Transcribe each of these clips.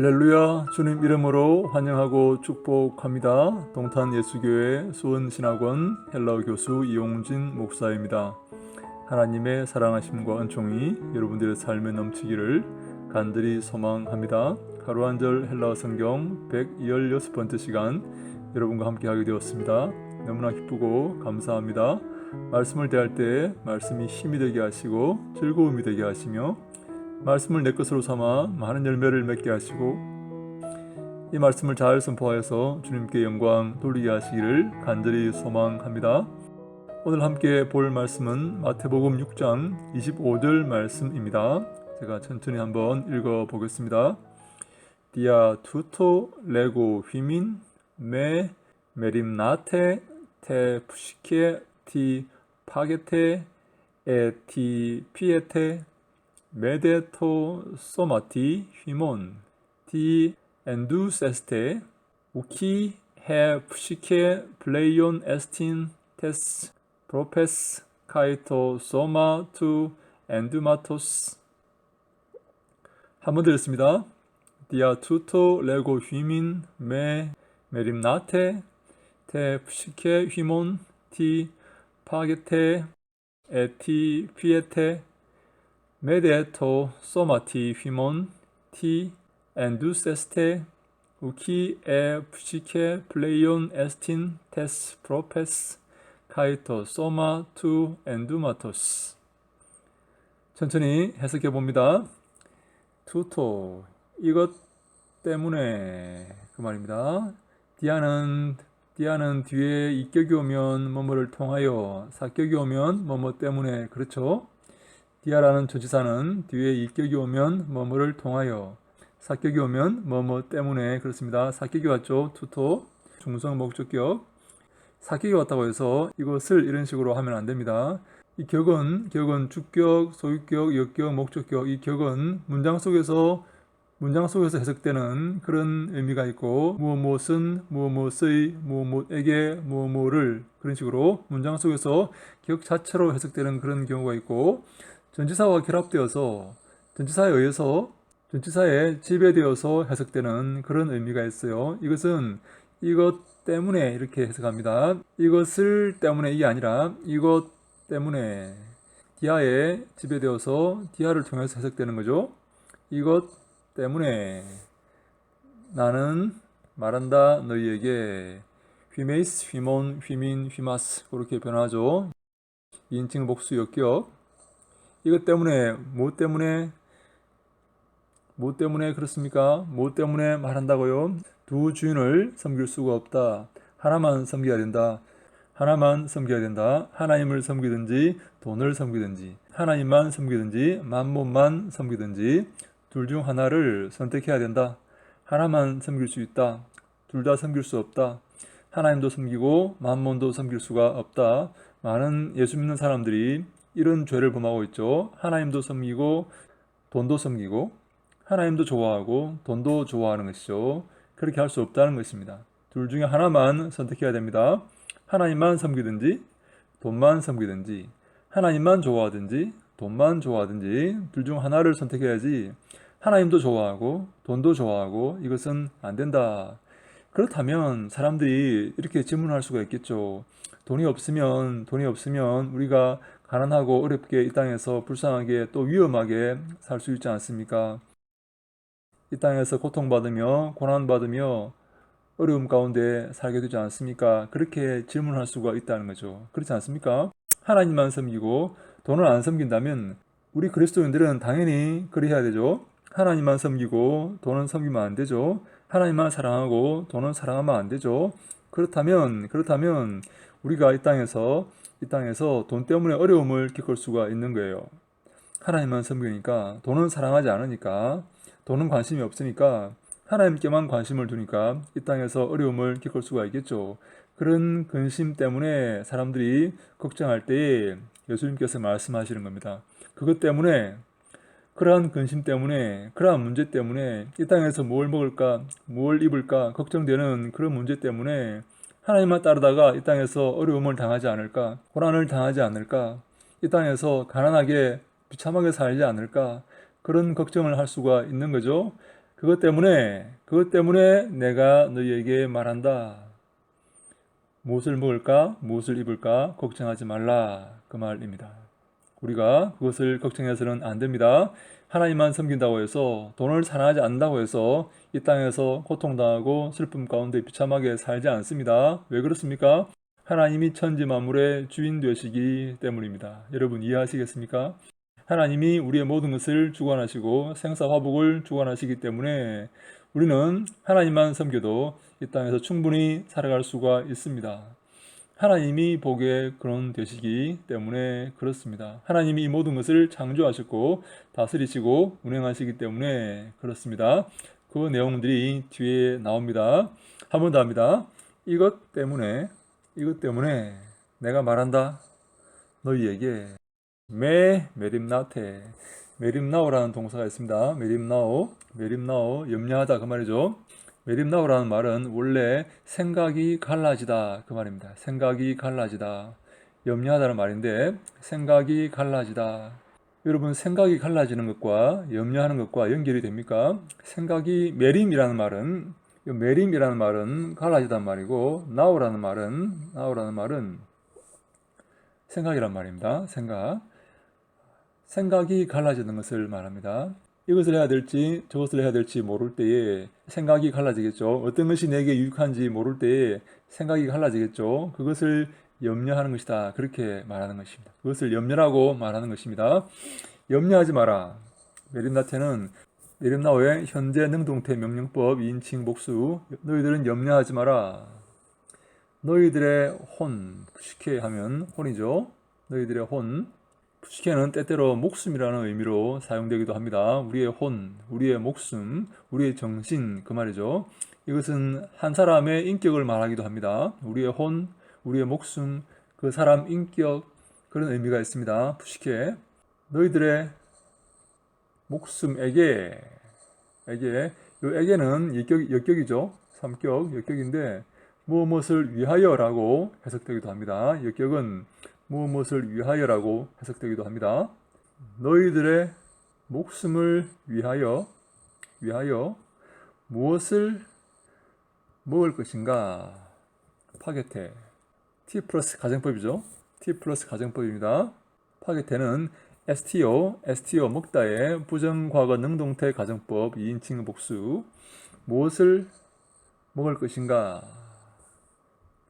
할렐루야 주님 이름으로 환영하고 축복합니다. 동탄 예수교회 수원신학원 헬라어 교수 이용진 목사입니다. 하나님의 사랑하심과 은총이 여러분들의 삶에 넘치기를 간절히 소망합니다. 하루 한 절 헬라어 성경 116번째 시간 여러분과 함께 하게 되었습니다. 너무나 기쁘고 감사합니다. 말씀을 대할 때 말씀이 힘이 되게 하시고 즐거움이 되게 하시며 말씀을 내 것으로 삼아 많은 열매를 맺게 하시고 이 말씀을 잘 선포하여서 주님께 영광 돌리게 하시기를 간절히 소망합니다. 오늘 함께 볼 말씀은 마태복음 6장 25절 말씀입니다. 제가 천천히 한번 읽어 보겠습니다. 디아 투토 레고 휘민 메 메림나테 테 푸시케 티 파게테 에티 피에테 메데토 소마티 휘몬 티 엔두세스테 우키 해 푸시케 플레이온 에스틴 테스 프로페스 카이토 소마 투 엔두마토스 한번 드렸습니다. 디아 투토 레고 휘민 메 메림나테 테 푸시케 휘몬 티 파게테 에티 피에테 메데토 소마티 휘몬 티 엔두세스테 우키 에 푸시케 플레이온 에스틴 테스 프로페스 카이토 소마 투 엔두마토스 천천히 해석해 봅니다. 투토 이것 때문에 그 말입니다. 디아는 디아는 뒤에 이격이 오면 뭐뭐를 통하여 사격이 오면 뭐뭐 때문에 그렇죠. 디아라는 조지사는 뒤에 이격이 오면 뭐뭐를 통하여 사격이 오면 뭐뭐 때문에 그렇습니다. 사격이 왔죠. 투토 중성 목적격 사격이 왔다고 해서 이것을 이런 식으로 하면 안 됩니다. 이 격은 격은 주격, 소유격, 역격, 목적격 이 격은 문장 속에서 문장 속에서 해석되는 그런 의미가 있고 무엇무엇은 무엇무엇의 무엇무엇에게 무엇무엇을 그런 식으로 문장 속에서 격 자체로 해석되는 그런 경우가 있고 전치사와 결합되어서 전치사에 의해서 전치사에 지배되어서 해석되는 그런 의미가 있어요. 이것은 이것 때문에 이렇게 해석합니다. 이것을 때문에 이게 아니라 이것 때문에 디아에 지배되어서 디아를 통해서 해석되는 거죠. 이것 때문에 나는 말한다 너희에게 휘메이스, 휘몬, 휘민, 휘마스 그렇게 변하죠. 인칭 복수 역격 이것 때문에 뭐 때문에 뭐 때문에 그렇습니까? 뭐 때문에 말한다고요? 두 주인을 섬길 수가 없다. 하나만 섬겨야 된다. 하나만 섬겨야 된다. 하나님을 섬기든지 돈을 섬기든지 하나님만 섬기든지 만몬만 섬기든지 둘 중 하나를 선택해야 된다. 하나만 섬길 수 있다. 둘 다 섬길 수 없다. 하나님도 섬기고 만몬도 섬길 수가 없다. 많은 예수 믿는 사람들이 이런 죄를 범하고 있죠. 하나님도 섬기고 돈도 섬기고 하나님도 좋아하고 돈도 좋아하는 것이죠. 그렇게 할 수 없다는 것입니다. 둘 중에 하나만 선택해야 됩니다. 하나님만 섬기든지 돈만 섬기든지 하나님만 좋아하든지 돈만 좋아하든지 둘 중 하나를 선택해야지 하나님도 좋아하고 돈도 좋아하고 이것은 안 된다. 그렇다면 사람들이 이렇게 질문할 수가 있겠죠. 돈이 없으면 돈이 없으면 우리가 가난하고 어렵게 이 땅에서 불쌍하게 또 위험하게 살 수 있지 않습니까? 이 땅에서 고통받으며 고난받으며 어려움 가운데 살게 되지 않습니까? 그렇게 질문할 수가 있다는 거죠. 그렇지 않습니까? 하나님만 섬기고 돈을 안 섬긴다면 우리 그리스도인들은 당연히 그래야 되죠. 하나님만 섬기고 돈은 섬기면 안 되죠. 하나님만 사랑하고 돈은 사랑하면 안 되죠. 그렇다면 그렇다면 우리가 이 땅에서 이 땅에서 돈 때문에 어려움을 겪을 수가 있는 거예요. 하나님만 섬기니까 돈은 사랑하지 않으니까 돈은 관심이 없으니까 하나님께만 관심을 두니까 이 땅에서 어려움을 겪을 수가 있겠죠. 그런 근심 때문에 사람들이 걱정할 때에 예수님께서 말씀하시는 겁니다. 그것 때문에 그러한 근심 때문에 그러한 문제 때문에 이 땅에서 뭘 먹을까 뭘 입을까 걱정되는 그런 문제 때문에 하나님만 따르다가 이 땅에서 어려움을 당하지 않을까 고난을 당하지 않을까 이 땅에서 가난하게 비참하게 살지 않을까 그런 걱정을 할 수가 있는 거죠. 그것 때문에 그것 때문에 내가 너희에게 말한다. 무엇을 먹을까? 무엇을 입을까? 걱정하지 말라. 그 말입니다. 우리가 그것을 걱정해서는 안 됩니다. 하나님만 섬긴다고 해서 돈을 사랑하지 않는다고 해서 이 땅에서 고통당하고 슬픔 가운데 비참하게 살지 않습니다. 왜 그렇습니까? 하나님이 천지 만물의 주인 되시기 때문입니다. 여러분 이해하시겠습니까? 하나님이 우리의 모든 것을 주관하시고 생사 화복을 주관하시기 때문에 우리는 하나님만 섬겨도 이 땅에서 충분히 살아갈 수가 있습니다. 하나님이 보기에 그런 되시기 때문에 그렇습니다. 하나님이 이 모든 것을 창조하셨고 다스리시고 운행하시기 때문에 그렇습니다. 그 내용들이 뒤에 나옵니다. 한 번 더 합니다. 이것 때문에 이것 때문에 내가 말한다. 너희에게 메 메림나테 메림나오라는 동사가 있습니다. 메림나오 메림나오 염려하다 그 말이죠. 메림나오라는 말은 원래 생각이 갈라지다 그 말입니다. 생각이 갈라지다 염려하다는 말인데 생각이 갈라지다 여러분 생각이 갈라지는 것과 염려하는 것과 연결이 됩니까? 생각이 메림이라는 말은 이 메림이라는 말은 갈라지단 말이고 나오라는 말은 나오라는 말은 생각이란 말입니다. 생각 생각이 갈라지는 것을 말합니다. 이것을 해야 될지 저것을 해야 될지 모를 때에 생각이 갈라지겠죠. 어떤 것이 내게 유익한지 모를 때에 생각이 갈라지겠죠. 그것을 염려하는 것이다. 그렇게 말하는 것입니다. 그것을 염려라고 말하는 것입니다. 염려하지 마라. 메림나테는 메림나오의 현재 능동태 명령법 2인칭 복수 너희들은 염려하지 마라. 너희들의 혼, 쉽게 하면 혼이죠. 너희들의 혼, 푸시케는 때때로 목숨이라는 의미로 사용되기도 합니다. 우리의 혼, 우리의 목숨, 우리의 정신 그 말이죠. 이것은 한 사람의 인격을 말하기도 합니다. 우리의 혼, 우리의 목숨, 그 사람 인격 그런 의미가 있습니다. 푸시케 너희들의 목숨에게 에게 요 에게는 역격, 역격이죠. 삼격 역격인데 무엇을 위하여라고 해석되기도 합니다. 역격은 무엇을 위하여라고 해석되기도 합니다. 너희들의 목숨을 위하여 위하여 무엇을 먹을 것인가? 파게테. T 플러스 가정법이죠. T 플러스 가정법입니다. 파게테는 STO, STO 먹다의 부정과거 능동태 가정법 2인칭 복수. 무엇을 먹을 것인가?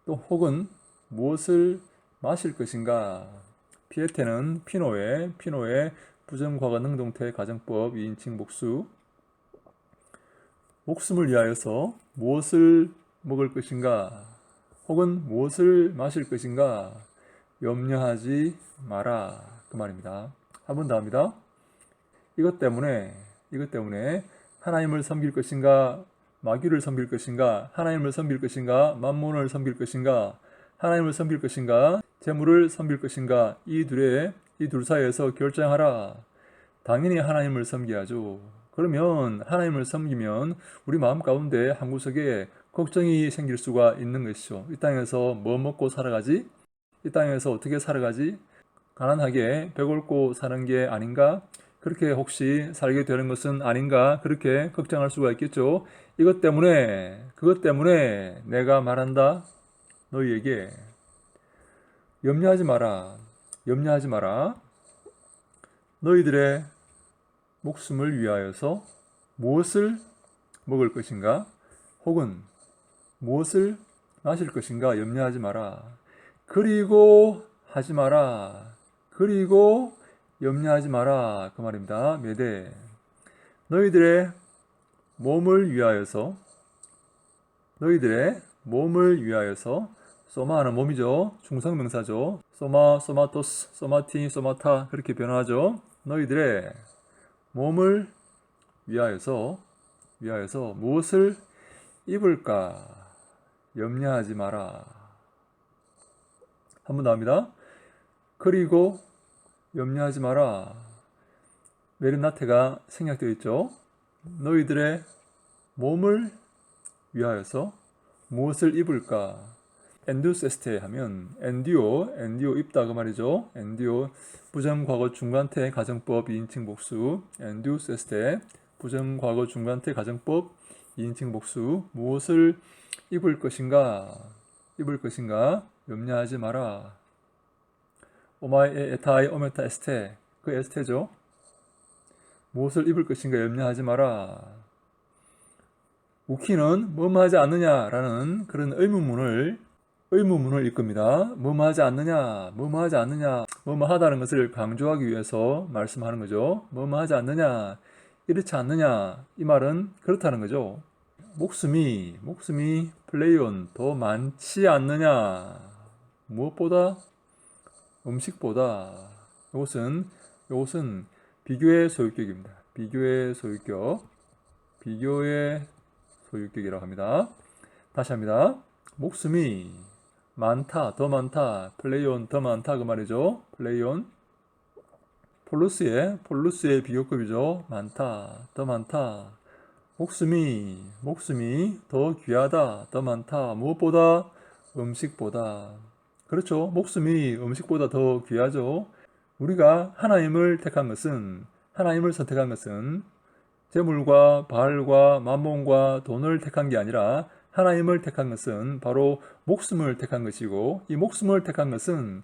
또 혹은 무엇을 마실 것인가? 피에테는 피노의 피노의 부정과거 능동태 가정법 2인칭 복수 목숨을 위하여서 무엇을 먹을 것인가? 혹은 무엇을 마실 것인가? 염려하지 마라. 그 말입니다. 한 번 더 합니다. 이것 때문에, 이것 때문에 하나님을 섬길 것인가? 마귀를 섬길 것인가? 하나님을 섬길 것인가? 만몬을 섬길 것인가? 하나님을 섬길 것인가? 재물을 섬길 것인가? 이 둘의 이둘 사이에서 결정하라. 당연히 하나님을 섬겨야죠. 그러면 하나님을 섬기면 우리 마음 가운데 한 구석에 걱정이 생길 수가 있는 것이죠. 이 땅에서 뭐 먹고 살아가지? 이 땅에서 어떻게 살아가지? 가난하게 배골고 사는 게 아닌가? 그렇게 혹시 살게 되는 것은 아닌가? 그렇게 걱정할 수가 있겠죠. 이것 때문에, 그것 때문에 내가 말한다. 너희에게 염려하지 마라. 염려하지 마라. 너희들의 목숨을 위하여서 무엇을 먹을 것인가? 혹은 무엇을 마실 것인가? 염려하지 마라. 그리고 하지 마라. 그리고 염려하지 마라. 그 말입니다. 메대. 너희들의 몸을 위하여서 너희들의 몸을 위하여서 소마는 몸이죠. 중성명사죠. 소마, 소마토스, 소마티, 소마타 그렇게 변화하죠. 너희들의 몸을 위하여서 위하여서 무엇을 입을까 염려하지 마라. 한 번 더 합니다. 그리고 염려하지 마라. 메르나테가 생략되어 있죠. 너희들의 몸을 위하여서 무엇을 입을까? 엔두세스테 하면 엔디오, 엔디오 입다 그 말이죠. 엔디오 부정 과거 중간태 가정법 2인칭 복수. 엔두세스테 부정과거 중간태 가정법 2인칭 복수. 무엇을 입을 것인가? 입을 것인가? 염려하지 마라. 오마이 에 에타이 오메타 에스테. 그 에스테죠. 무엇을 입을 것인가 염려하지 마라. 우키는 뭐뭐 하지 않느냐라는 그런 의문문을 의문문을 읽겁니다. 뭐뭐 하지 않느냐, 뭐뭐 하지 않느냐, 뭐뭐 하다는 것을 강조하기 위해서 말씀하는 거죠. 뭐뭐 하지 않느냐, 이렇지 않느냐, 이 말은 그렇다는 거죠. 목숨이, 목숨이 플레이온 더 많지 않느냐, 무엇보다? 음식보다. 이것은, 이것은 비교의 소유격입니다. 비교의 소유격. 비교의 소유격이라고 합니다. 다시 합니다. 목숨이 많다, 더 많다, 플레이온 더 많다 그 말이죠. 플레이온 폴루스의 폴루스의 비교급이죠. 많다, 더 많다. 목숨이 목숨이 더 귀하다, 더 많다. 무엇보다 음식보다 그렇죠. 목숨이 음식보다 더 귀하죠. 우리가 하나님을 택한 것은 하나님을 선택한 것은 재물과 바알과 만몬과 돈을 택한 게 아니라 하나님을 택한 것은 바로 목숨을 택한 것이고 이 목숨을 택한 것은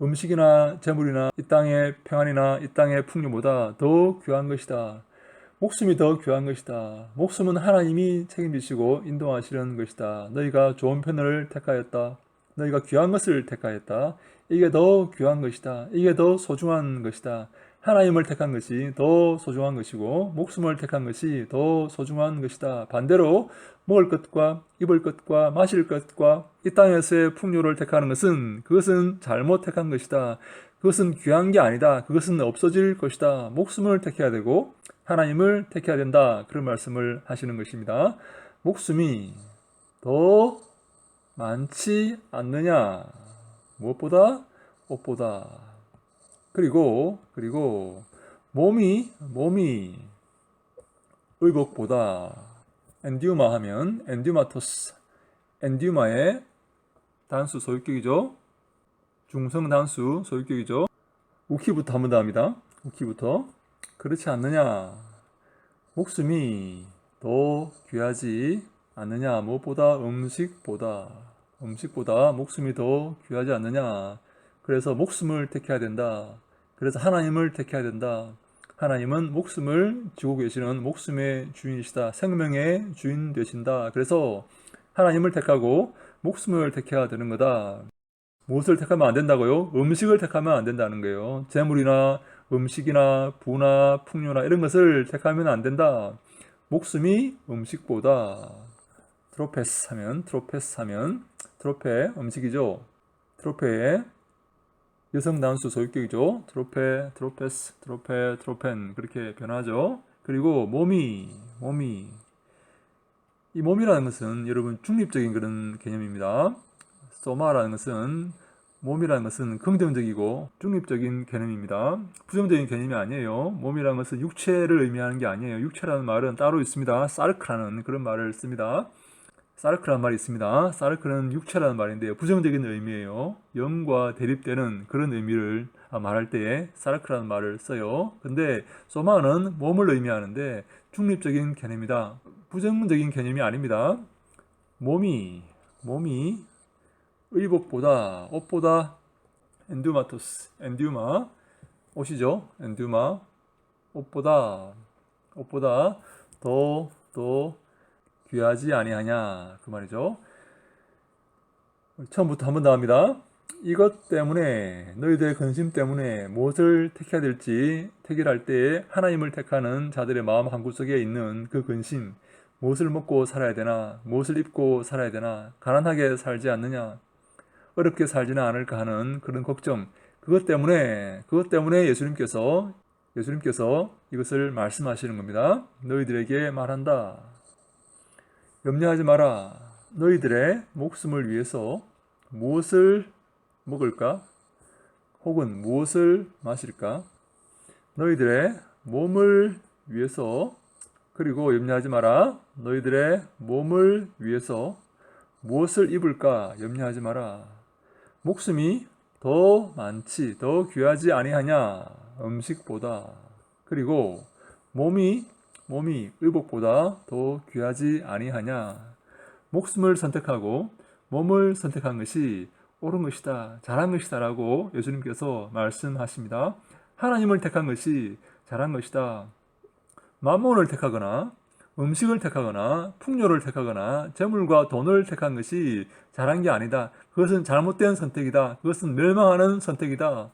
음식이나 재물이나 이 땅의 평안이나 이 땅의 풍요보다 더 귀한 것이다. 목숨이 더 귀한 것이다. 목숨은 하나님이 책임지시고 인도하시는 것이다. 너희가 좋은 편을 택하였다. 너희가 귀한 것을 택하였다. 이게 더 귀한 것이다. 이게 더 소중한 것이다. 하나님을 택한 것이 더 소중한 것이고 목숨을 택한 것이 더 소중한 것이다. 반대로 먹을 것과 입을 것과 마실 것과 이 땅에서의 풍요를 택하는 것은 그것은 잘못 택한 것이다. 그것은 귀한 게 아니다. 그것은 없어질 것이다. 목숨을 택해야 되고 하나님을 택해야 된다. 그런 말씀을 하시는 것입니다. 목숨이 더 많지 않느냐? 무엇보다? 옷보다. 그리고 그리고 몸이 몸이 의복보다 엔디우마 하면 엔디우마토스 엔디우마의 단수 소유격이죠. 중성 단수 소유격이죠. 우키부터 한번 더 합니다. 우키부터 그렇지 않느냐? 목숨이 더 귀하지 않느냐? 무엇보다 음식보다 음식보다 목숨이 더 귀하지 않느냐? 그래서 목숨을 택해야 된다. 그래서 하나님을 택해야 된다. 하나님은 목숨을 지고 계시는 목숨의 주인이시다. 생명의 주인 되신다. 그래서 하나님을 택하고 목숨을 택해야 되는 거다. 무엇을 택하면 안 된다고요? 음식을 택하면 안 된다는 거예요. 재물이나 음식이나 부나 풍요나 이런 것을 택하면 안 된다. 목숨이 음식보다 트로페스 하면 트로페스 하면 트로페 음식이죠. 트로페에 여성 단수 소유격이죠. 트로페, 트로페스, 트로페, 트로펜 그렇게 변하죠. 그리고 몸이, 몸이 이 몸이라는 것은 여러분 중립적인 그런 개념입니다. 소마라는 것은 몸이라는 것은 긍정적이고 중립적인 개념입니다. 부정적인 개념이 아니에요. 몸이라는 것은 육체를 의미하는 게 아니에요. 육체라는 말은 따로 있습니다. 사르크라는 그런 말을 씁니다. 사르크라는 말이 있습니다. 사르크는 육체라는 말인데요. 부정적인 의미예요. 영과 대립되는 그런 의미를 말할 때에 사르크라는 말을 써요. 근데 소마는 몸을 의미하는데 중립적인 개념이다. 부정적인 개념이 아닙니다. 몸이 몸이 의복보다 옷보다 엔듀마토스 엔듀마 옷이죠. 엔듀마 옷보다 옷보다 더더 귀하지 아니하냐 그 말이죠. 처음부터 한 번 더 합니다. 이것 때문에 너희들의 근심 때문에 무엇을 택해야 될지 택일할 때에 하나님을 택하는 자들의 마음 한구석에 있는 그 근심 무엇을 먹고 살아야 되나 무엇을 입고 살아야 되나 가난하게 살지 않느냐 어렵게 살지는 않을까 하는 그런 걱정 그것 때문에 그것 때문에 예수님께서 예수님께서 이것을 말씀하시는 겁니다. 너희들에게 말한다. 염려하지 마라. 너희들의 목숨을 위해서 무엇을 먹을까? 혹은 무엇을 마실까? 너희들의 몸을 위해서 그리고 염려하지 마라. 너희들의 몸을 위해서 무엇을 입을까? 염려하지 마라. 목숨이 더 많지, 더 귀하지 아니하냐? 음식보다. 그리고 몸이 몸이 의복보다 더 귀하지 아니하냐 목숨을 선택하고 몸을 선택한 것이 옳은 것이다 잘한 것이다 라고 예수님께서 말씀하십니다 하나님을 택한 것이 잘한 것이다 만몬을 택하거나 음식을 택하거나 풍요를 택하거나 재물과 돈을 택한 것이 잘한 게 아니다. 그것은 잘못된 선택이다. 그것은 멸망하는 선택이다.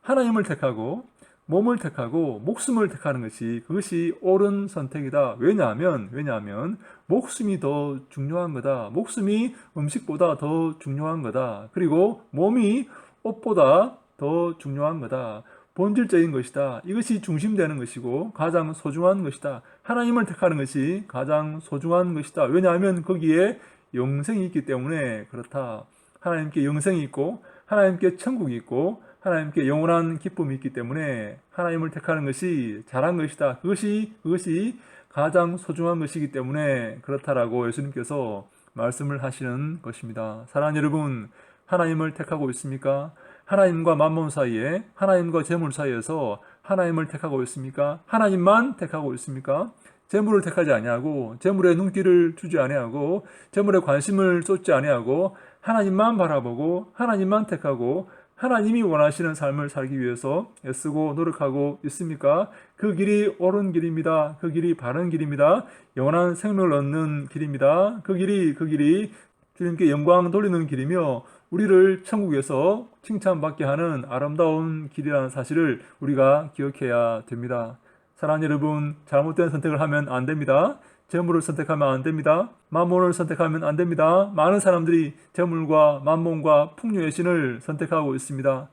하나님을 택하고 몸을 택하고 목숨을 택하는 것이 그것이 옳은 선택이다. 왜냐하면 왜냐하면 목숨이 더 중요한 거다. 목숨이 음식보다 더 중요한 거다. 그리고 몸이 옷보다 더 중요한 거다. 본질적인 것이다. 이것이 중심되는 것이고 가장 소중한 것이다. 하나님을 택하는 것이 가장 소중한 것이다. 왜냐하면 거기에 영생이 있기 때문에 그렇다. 하나님께 영생이 있고 하나님께 천국이 있고 하나님께 영원한 기쁨이 있기 때문에 하나님을 택하는 것이 잘한 것이다. 그것이 그것이 가장 소중한 것이기 때문에 그렇다라고 예수님께서 말씀을 하시는 것입니다. 사랑하는 여러분, 하나님을 택하고 있습니까? 하나님과 만몬 사이에 하나님과 재물 사이에서 하나님을 택하고 있습니까? 하나님만 택하고 있습니까? 재물을 택하지 아니하고 재물에 눈길을 주지 아니하고 재물에 관심을 쏟지 아니하고 하나님만 바라보고 하나님만 택하고 하나님이 원하시는 삶을 살기 위해서 애쓰고 노력하고 있습니까? 그 길이 옳은 길입니다. 그 길이 바른 길입니다. 영원한 생명을 얻는 길입니다. 그 길이 그 길이 주님께 영광 돌리는 길이며 우리를 천국에서 칭찬받게 하는 아름다운 길이라는 사실을 우리가 기억해야 됩니다. 사랑하는 여러분, 잘못된 선택을 하면 안 됩니다. 재물을 선택하면 안 됩니다. 만몬을 선택하면 안 됩니다. 많은 사람들이 재물과 만몬과 풍요의 신을 선택하고 있습니다.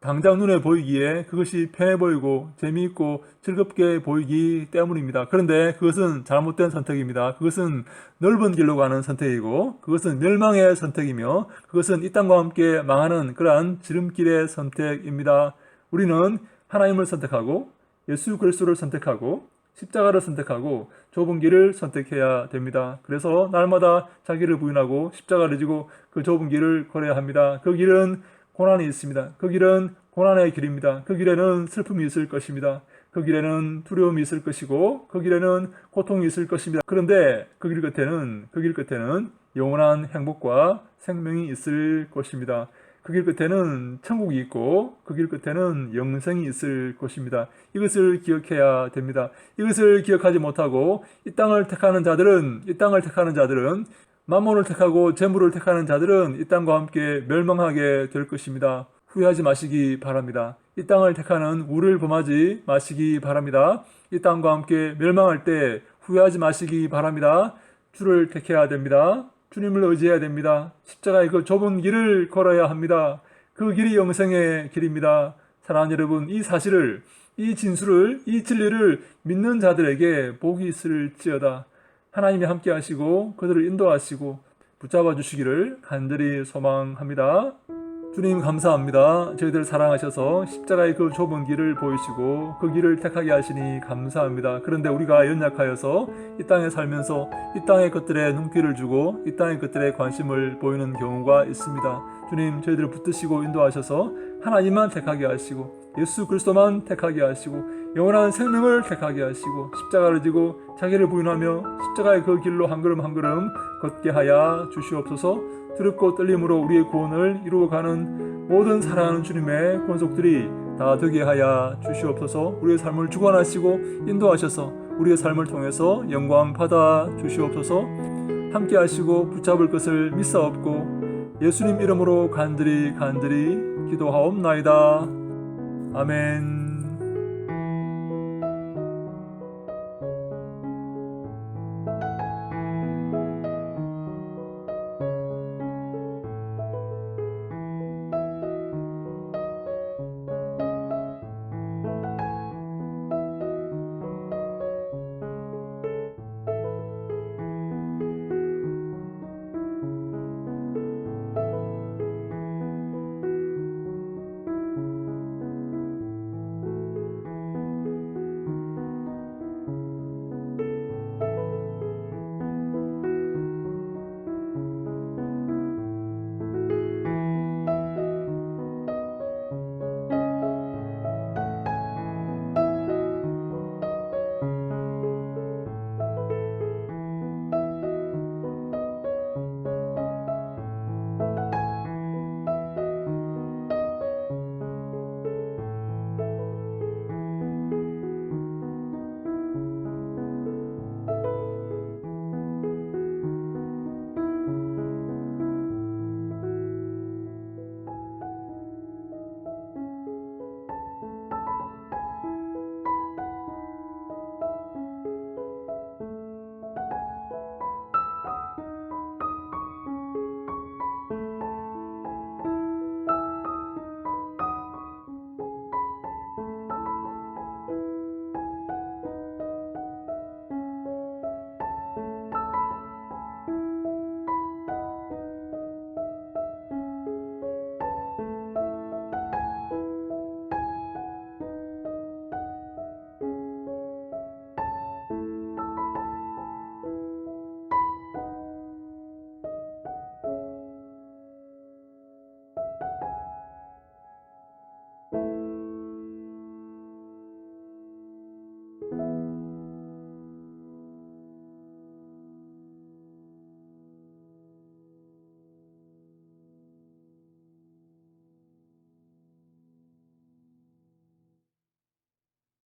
당장 눈에 보이기에 그것이 편해 보이고 재미있고 즐겁게 보이기 때문입니다. 그런데 그것은 잘못된 선택입니다. 그것은 넓은 길로 가는 선택이고 그것은 멸망의 선택이며 그것은 이 땅과 함께 망하는 그러한 지름길의 선택입니다. 우리는 하나님을 선택하고 예수 그리스도를 선택하고 십자가를 선택하고 좁은 길을 선택해야 됩니다. 그래서 날마다 자기를 부인하고 십자가를 지고 그 좁은 길을 걸어야 합니다. 그 길은 고난이 있습니다. 그 길은 고난의 길입니다. 그 길에는 슬픔이 있을 것입니다. 그 길에는 두려움이 있을 것이고 그 길에는 고통이 있을 것입니다. 그런데 그 길 끝에는 그 길 끝에는 영원한 행복과 생명이 있을 것입니다. 그 길 끝에는 천국이 있고 그 길 끝에는 영생이 있을 것입니다. 이것을 기억해야 됩니다. 이것을 기억하지 못하고 이 땅을 택하는 자들은 이 땅을 택하는 자들은 만몬을 택하고 재물을 택하는 자들은 이 땅과 함께 멸망하게 될 것입니다. 후회하지 마시기 바랍니다. 이 땅을 택하는 우를 범하지 마시기 바랍니다. 이 땅과 함께 멸망할 때 후회하지 마시기 바랍니다. 주를 택해야 됩니다. 주님을 의지해야 됩니다. 십자가의 그 좁은 길을 걸어야 합니다. 그 길이 영생의 길입니다. 사랑하는 여러분, 이 사실을, 이 진수를, 이 진리를 믿는 자들에게 복이 있을지어다. 하나님이 함께 하시고 그들을 인도하시고 붙잡아 주시기를 간절히 소망합니다. 주님 감사합니다. 저희들 사랑하셔서 십자가의 그 좁은 길을 보이시고 그 길을 택하게 하시니 감사합니다. 그런데 우리가 연약하여서 이 땅에 살면서 이 땅의 것들에 눈길을 주고 이 땅의 것들에 관심을 보이는 경우가 있습니다. 주님 저희들을 붙드시고 인도하셔서 하나님만 택하게 하시고 예수 그리스도만 택하게 하시고 영원한 생명을 택하게 하시고 십자가를 지고 자기를 부인하며 십자가의 그 길로 한 걸음 한 걸음 걷게 하여 주시옵소서. 두렵고 떨림으로 우리의 구원을 이루어가는 모든 사랑하는 주님의 권속들이 다 되게 하여 주시옵소서. 우리의 삶을 주관하시고 인도하셔서 우리의 삶을 통해서 영광 받아 주시옵소서. 함께 하시고 붙잡을 것을 믿사옵고 예수님 이름으로 간절히 간절히 기도하옵나이다. 아멘.